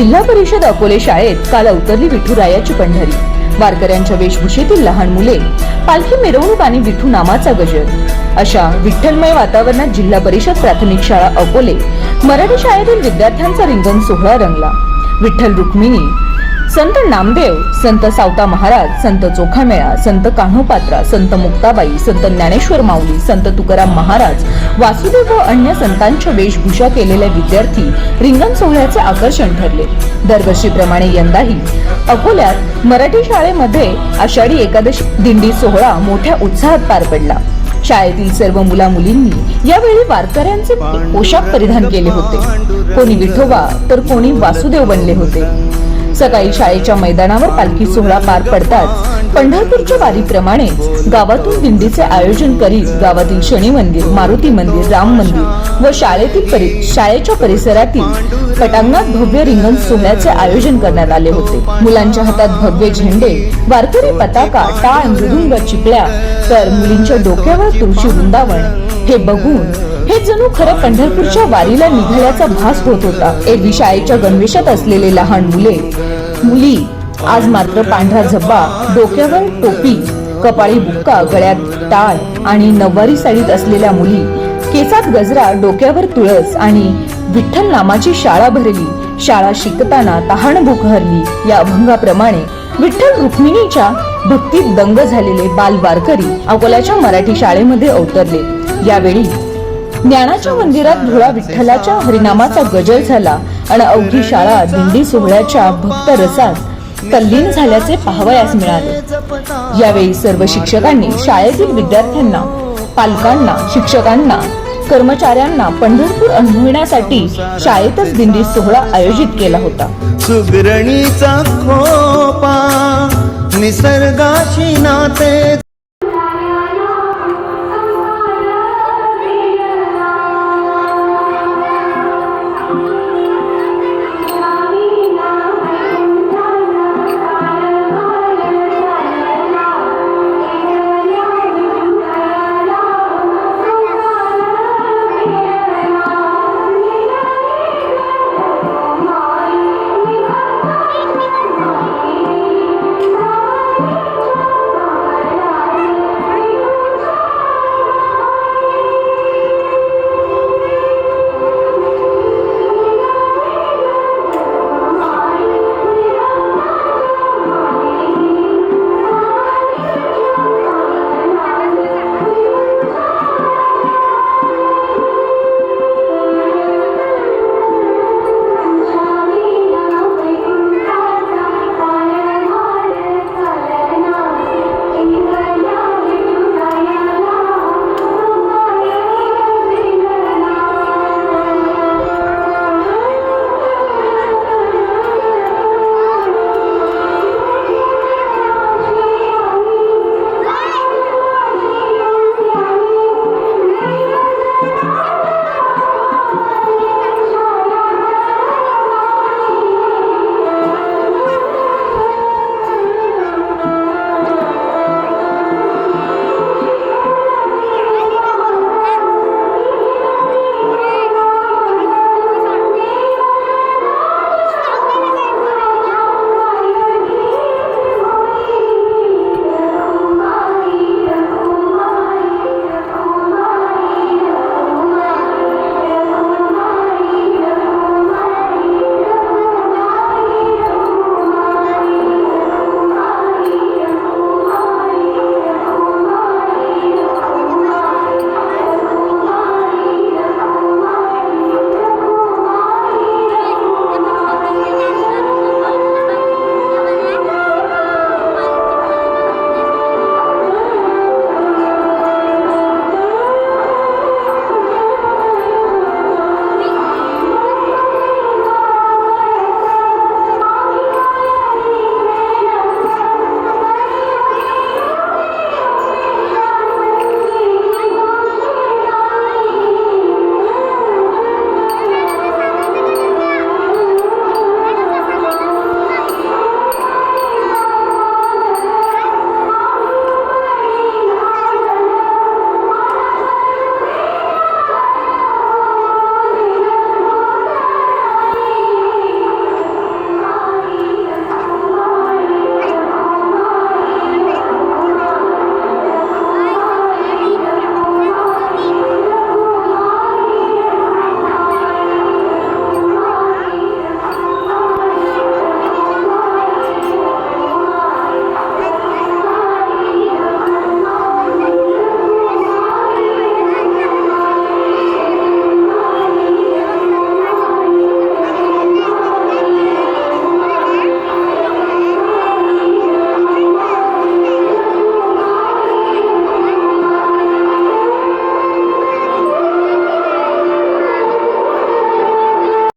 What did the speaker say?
जिल्हा परिषद अकोले शाळेत काल अवतरली विठुरायाची पंढरी. वारकऱ्यांच्या वेशभूषेतील लहान मुले पालखी मिरवणूक आणि विठू नामाचा गजर. अशा विठ्ठलमय वातावरणात जिल्हा परिषद प्राथमिक शाळा अकोले मराठी शाळेतील विद्यार्थ्यांचा रिंगण सोहळा रंगला. विठ्ठल रुक्मिणी संत नामदेव संत सावता महाराज संत चोखामेळा संत कान्होपात्रा संत मुक्ताबाई संत ज्ञानेश्वर माऊली संत तुकाराम महाराज वासुदेव व अन्य संतांच्या वेशभूषा केलेले विद्यार्थी रिंगण सोहळ्याचे आकर्षण ठरले. दरवर्षीप्रमाणे यंदाही अकोल्यात मराठी शाळेमध्ये आषाढी एकादशी दिंडी सोहळा मोठ्या उत्साहात पार पडला. शाळेतील सर्व मुला मुलींनी यावेळी वारकऱ्यांचे पोशाख परिधान केले होते. कोणी विठोबा तर कोणी वासुदेव बनले होते. सकाळी शाळेच्या मैदानावर पालखी सोहळा पार पडताच पंढरपूरच्या वारीप्रमाणेच गावातून दिंडीचे आयोजन करीत गावातील शनी मंदिर मारुती मंदिर राम मंदिर व शाळेतील परि शाळेच्या परिसरातील पटांगणात भव्य रिंगण सोहळ्याचे आयोजन करण्यात आले होते. मुलांच्या हातात भव्य झेंडे वारकरी पताका टाळ मृदुंग चिपळ्या तर मुलींच्या डोक्यावर तुळशी वृंदावन हे बघून हे जणू खरं पंढरपूरच्या वारीला निघाल्याचा भास होत होता. एरवी शाळेच्या गणवेशात असलेले लहान मुले. मुली आज मात्र पांढरा झब्बा डोक्यावर टोपी कपाळी बुक्का गळ्यात टाळ आणि नववारी साडीत असलेल्या मुली. केसात गजरा डोक्यावर तुळस आणि विठ्ठल नामाची शाळा भरली. शाळा शिकताना तहान भूक हरली. या अभंगाप्रमाणे विठ्ठल रुक्मिणीच्या भक्तीत दंग झालेले बाल वारकरी अकोल्याच्या मराठी शाळेमध्ये अवतरले. यावेळी ज्ञानाच्या मंदिरात धुळा विठ्ठलाच्या हरिनामाचा गजर झाला आणि अवघी शाळा दिंडी सोहळ्याच्या भक्त रसात तल्लीन झाल्याचे पाहावयास मिळाले. यावेळी सर्व शिक्षकांनी शाळेतील विद्यार्थ्यांना पालकांना शिक्षकांना कर्मचाऱ्यांना पंढरपूर अनुभवण्यासाठी शाळेतच दिंडी सोहळा आयोजित केला होता. सुगरणीचा खोपा निसर्गाशी नाते